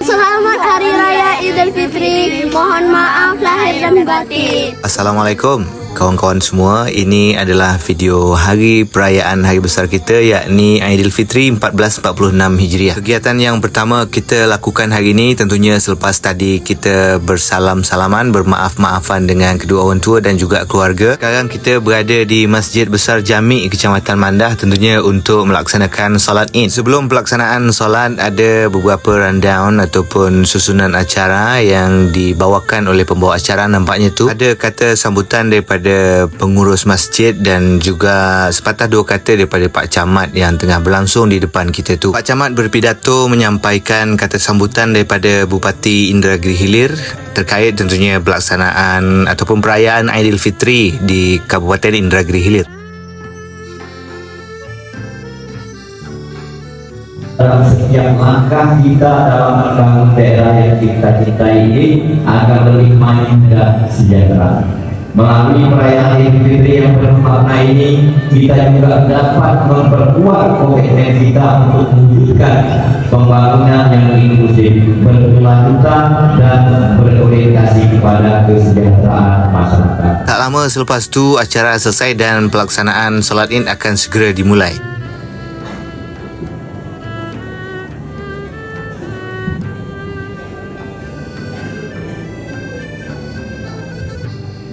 Selamat Hari Raya Idul Fitri. Mohon maaf lahir dan batin. Assalamualaikum kawan-kawan semua ini adalah video hari perayaan hari besar kita yakni Aidilfitri 1446 Hijriah. Kegiatan yang pertama kita lakukan hari ini tentunya selepas tadi kita bersalam-salaman bermaaf-maafan dengan kedua orang tua dan juga keluarga. Sekarang kita berada di Masjid Besar Jami Kecamatan Mandah tentunya untuk melaksanakan solat Id sebelum pelaksanaan solat ada beberapa rundown ataupun susunan acara yang dibawakan oleh pembawa acara nampaknya tu. Ada kata sambutan daripada pengurus masjid dan juga sepatah dua kata daripada Pak Camat yang tengah berlangsung di depan kita tu. Pak Camat berpidato menyampaikan kata sambutan daripada Bupati Indragiri Hilir terkait tentunya pelaksanaan ataupun perayaan Aidilfitri di Kabupaten Indragiri Hilir. dalam setiap langkah kita dalam membangun daerah yang kita cintai ini agar lebih maju dan sejahtera. Melalui perayaan Idul Fitri yang bermakna ini, kita juga dapat memperkuat komitmen kita untuk mewujudkan pembangunan yang inklusif, berkelanjutan dan berorientasi kepada kesejahteraan masyarakat. Tak lama selepas tu acara selesai dan pelaksanaan solat Id akan segera dimulai.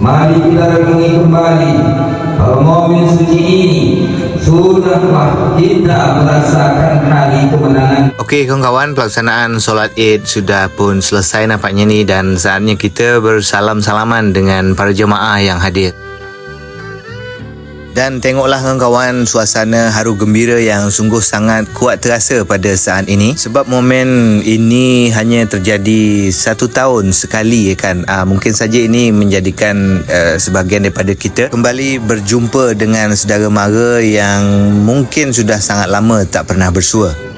Mari kita renungi kembali Kalau momen suci ini Sudahlah kita merasakan hari kemenangan Okey kawan-kawan, pelaksanaan solat Id sudah pun selesai nampaknya ni dan saatnya kita bersalam-salaman dengan para jemaah yang hadir. Dan tengoklah kawan-kawan suasana haru gembira yang sungguh sangat kuat terasa pada saat ini sebab momen ini hanya terjadi satu tahun sekali ya kan uh, mungkin saja ini menjadikan uh, sebahagian daripada kita kembali berjumpa dengan saudara mara yang mungkin sudah sangat lama tak pernah bersua.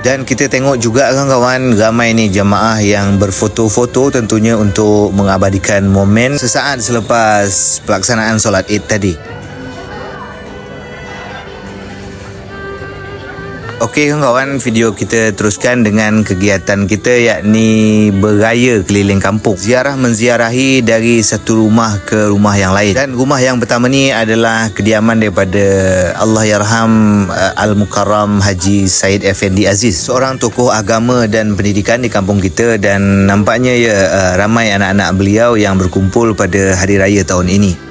Dan kita tengok juga kawan-kawan ramai ni jemaah yang berfoto-foto tentunya untuk mengabadikan momen sesaat selepas pelaksanaan solat Id tadi. Okey kawan-kawan, video kita teruskan dengan kegiatan kita yakni berraya keliling kampung. Ziarah menziarahi dari satu rumah ke rumah yang lain. Dan rumah yang pertama ni adalah kediaman daripada Allah Yarham uh, Al-Mukarram Haji Said Effendi Aziz. Seorang tokoh agama dan pendidikan di kampung kita dan nampaknya ya ramai anak-anak beliau yang berkumpul pada hari raya tahun ini.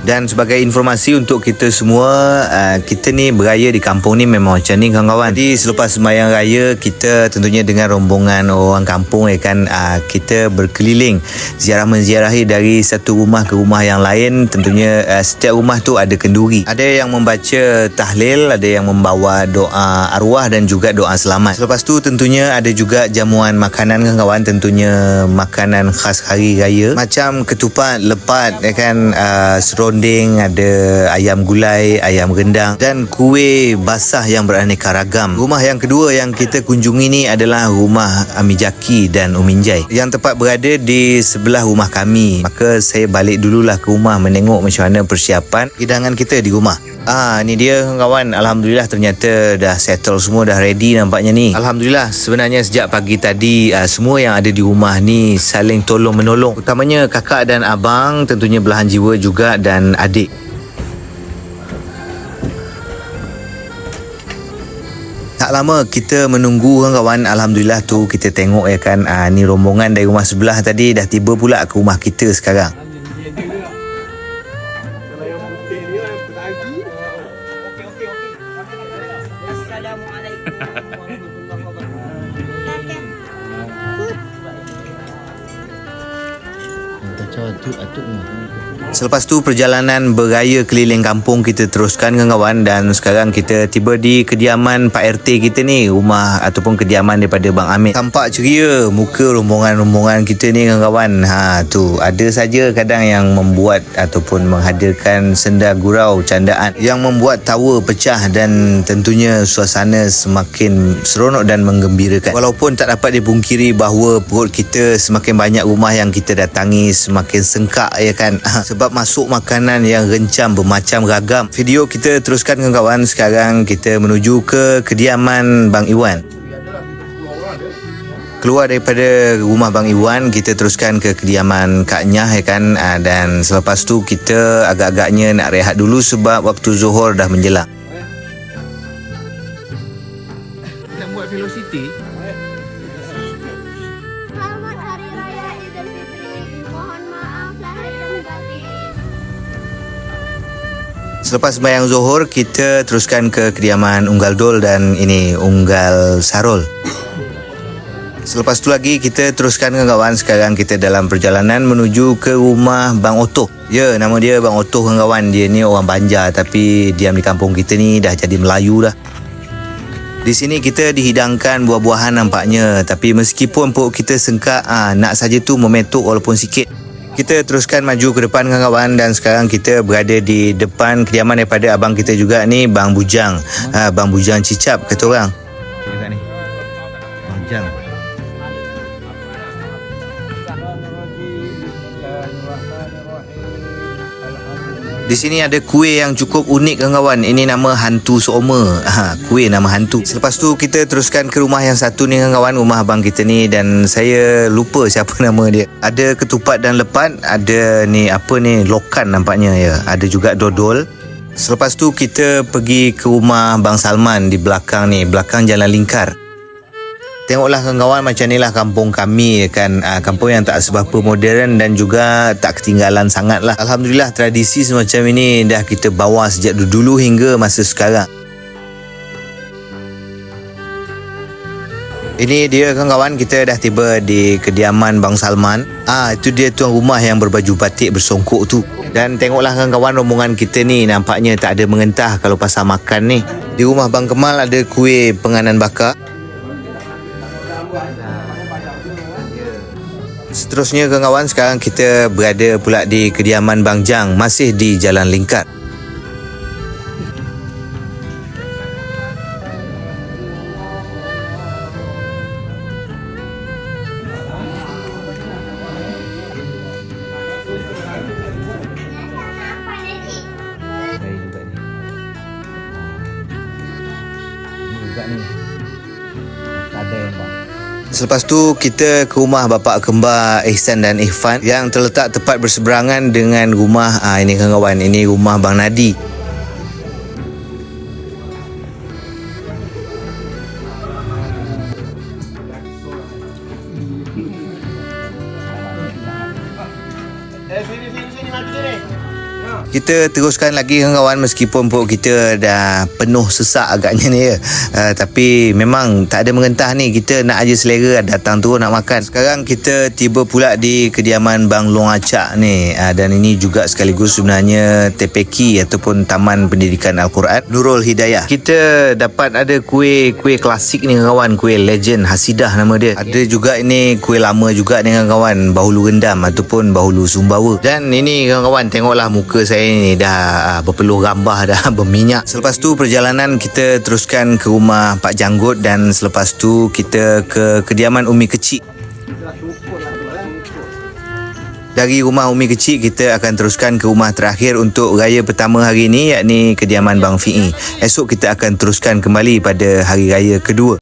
Dan sebagai informasi untuk kita semua uh, Kita ni beraya di kampung ni memang macam ni kawan-kawan. Jadi selepas sembahyang raya Kita tentunya dengan rombongan orang kampung ya kan uh, Kita berkeliling Ziarah menziarahi dari satu rumah ke rumah yang lain. Tentunya uh, setiap rumah tu ada kenduri. Ada yang membaca tahlil Ada yang membawa doa arwah dan juga doa selamat. Selepas tu tentunya ada juga jamuan makanan kawan-kawan. Tentunya makanan khas hari raya. Macam ketupat, lepat ya kan uh, seronding, ada ayam gulai, ayam rendang dan kuih basah yang beraneka ragam. Rumah yang kedua yang kita kunjungi ni adalah rumah Ami Jaki dan Uminjai yang tepat berada di sebelah rumah kami. Maka saya balik dululah ke rumah menengok macam mana persiapan hidangan kita di rumah. Ah, ni dia kawan. Alhamdulillah ternyata dah settle semua dah ready nampaknya ni. Alhamdulillah sebenarnya sejak pagi tadi uh, semua yang ada di rumah ni saling tolong menolong. Utamanya kakak dan abang tentunya belahan jiwa juga dan adik. Tak lama kita menunggu kawan-kawan Alhamdulillah tu kita tengok ya kan ah, Ni rombongan dari rumah sebelah tadi Dah tiba pula ke rumah kita sekarang Selepas tu perjalanan beraya keliling kampung kita teruskan kawan-kawan dan sekarang kita tiba di kediaman Pak RT kita ni rumah ataupun kediaman daripada Bang Amir. Tampak ceria muka rombongan-rombongan kita ni kawan-kawan. Ha tu ada saja kadang yang membuat ataupun menghadirkan senda gurau candaan yang membuat tawa pecah dan tentunya suasana semakin seronok dan menggembirakan. Walaupun tak dapat dipungkiri bahawa perut kita semakin banyak rumah yang kita datangi semakin sengkak ya kan. Sebab masuk makanan yang rencam bermacam ragam. Video kita teruskan kawan-kawan. Sekarang kita menuju ke kediaman Bang Iwan. Keluar daripada rumah Bang Iwan, kita teruskan ke kediaman Kak Nyah ya kan. Ah, Dan selepas tu kita agak-agaknya nak rehat dulu sebab waktu Zuhur dah menjelang. Nak buat velocity Selepas sembahyang Zuhur, kita teruskan ke kediaman Unggal Dol dan ini Unggal Sarul. Selepas tu lagi kita teruskan kawan-kawan sekarang kita dalam perjalanan menuju ke rumah Bang Otoh. Ya, nama dia Bang Otoh kawan-kawan. Dia ni orang Banjar tapi diam di kampung kita ni dah jadi Melayu dah. Di sini kita dihidangkan buah-buahan nampaknya tapi meskipun perut kita sengkak ah nak saja tu memetuk walaupun sikit. Kita teruskan maju ke depan kawan-kawan dan sekarang kita berada di depan kediaman daripada abang kita juga ni Bang Bujang. Ha, Bang Bujang Cicap kata orang. Dekat Di sini ada kuih yang cukup unik kawan-kawan. Ini nama hantu soma. Ha, kuih nama hantu. Selepas tu kita teruskan ke rumah yang satu ni kawan-kawan, rumah abang kita ni dan saya lupa siapa nama dia. Ada ketupat dan lepat, ada ni apa ni lokan nampaknya ya. Ada juga dodol. Selepas tu kita pergi ke rumah Bang Salman di belakang ni, belakang Jalan Lingkar. Tengoklah kawan-kawan macam ni lah kampung kami kan uh, kampung yang tak seberapa moden dan juga tak ketinggalan sangat lah Alhamdulillah tradisi semacam ini dah kita bawa sejak dulu hingga masa sekarang Ini dia kawan-kawan kita dah tiba di kediaman Bang Salman. Ah itu dia tuan rumah yang berbaju batik bersongkok tu. Dan tengoklah kawan-kawan rombongan kita ni nampaknya tak ada mengentah kalau pasal makan ni. Di rumah Bang Kemal ada kuih penganan bakar. Seterusnya kawan-kawan sekarang kita berada pula di kediaman Bang Jang masih di Jalan Lingkar. Selepas tu kita ke rumah bapak kembar Ihsan dan Ihfan yang terletak tepat berseberangan dengan rumah ah ini kawan-kawan ini rumah Bang Nadi. Kita teruskan lagi kawan-kawan meskipun perut kita dah penuh sesak agaknya ni ya. Uh, tapi memang tak ada mengentah ni. Kita nak aja selera datang tu nak makan. Sekarang kita tiba pula di kediaman Bang Long Acak ni. Uh, dan ini juga sekaligus sebenarnya TPK ataupun Taman Pendidikan Al-Quran Nurul Hidayah. Kita dapat ada kuih-kuih klasik ni kawan, kuih legend Hasidah nama dia. Ada juga ini kuih lama juga dengan kawan Bahulu Rendam ataupun Bahulu Sumbawa. Dan ini kawan-kawan tengoklah muka saya ni dah ah, berpeluh rambah dah berminyak. Selepas tu perjalanan kita teruskan ke rumah Pak Janggut dan selepas tu kita ke kediaman Umi Kecil. Dari rumah Umi Kecil kita akan teruskan ke rumah terakhir untuk raya pertama hari ini yakni kediaman Bang Fi'i. Esok kita akan teruskan kembali pada hari raya kedua.